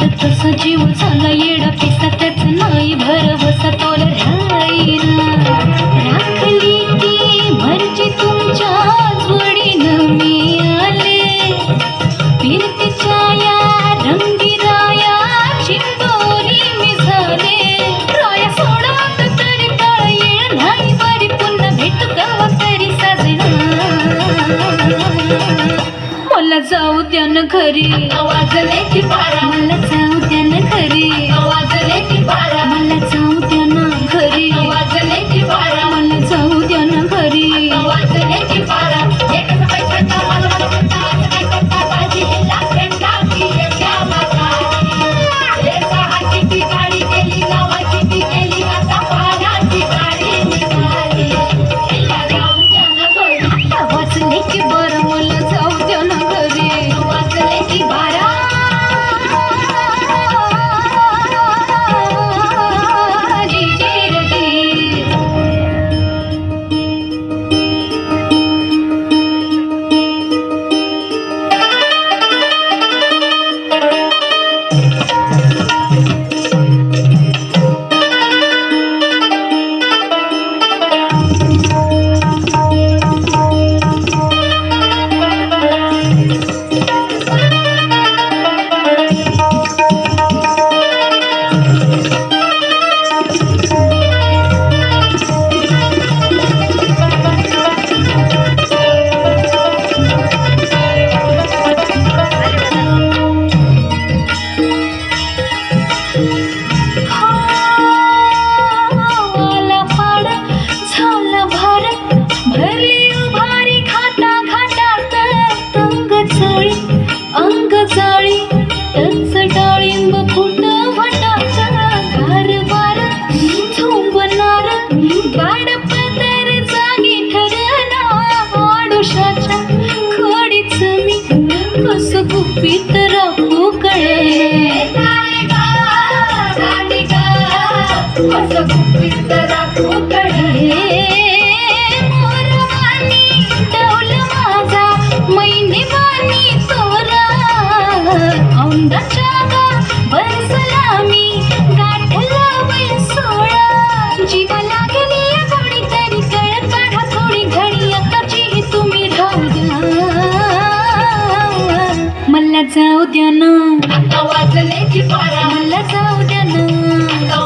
तसं जीव झालं येडा पिसा त्याच नाही भरवसा तोल राईना ती भरची तुमच्या जोडीनं मी आले. फिरते छाया रंगी राया चिंदोरी झाले. सोड येळ नाही बरी भेटू गावा तरी साजना. मला जाऊ द्या खरी. आवाज मला भरली उभारी खाता खाता अंग चळी अंग चळी टच डाळिंब फुट फटाचा भार बार झोंबणार. बाड पदर जागी ठरणार आडुशाच्या खडीच मी कसं गुपित राहू कळे? कसं गुपित राहू कळे? जाऊ द्या ना. वाजले की मला जाऊ द्या ना.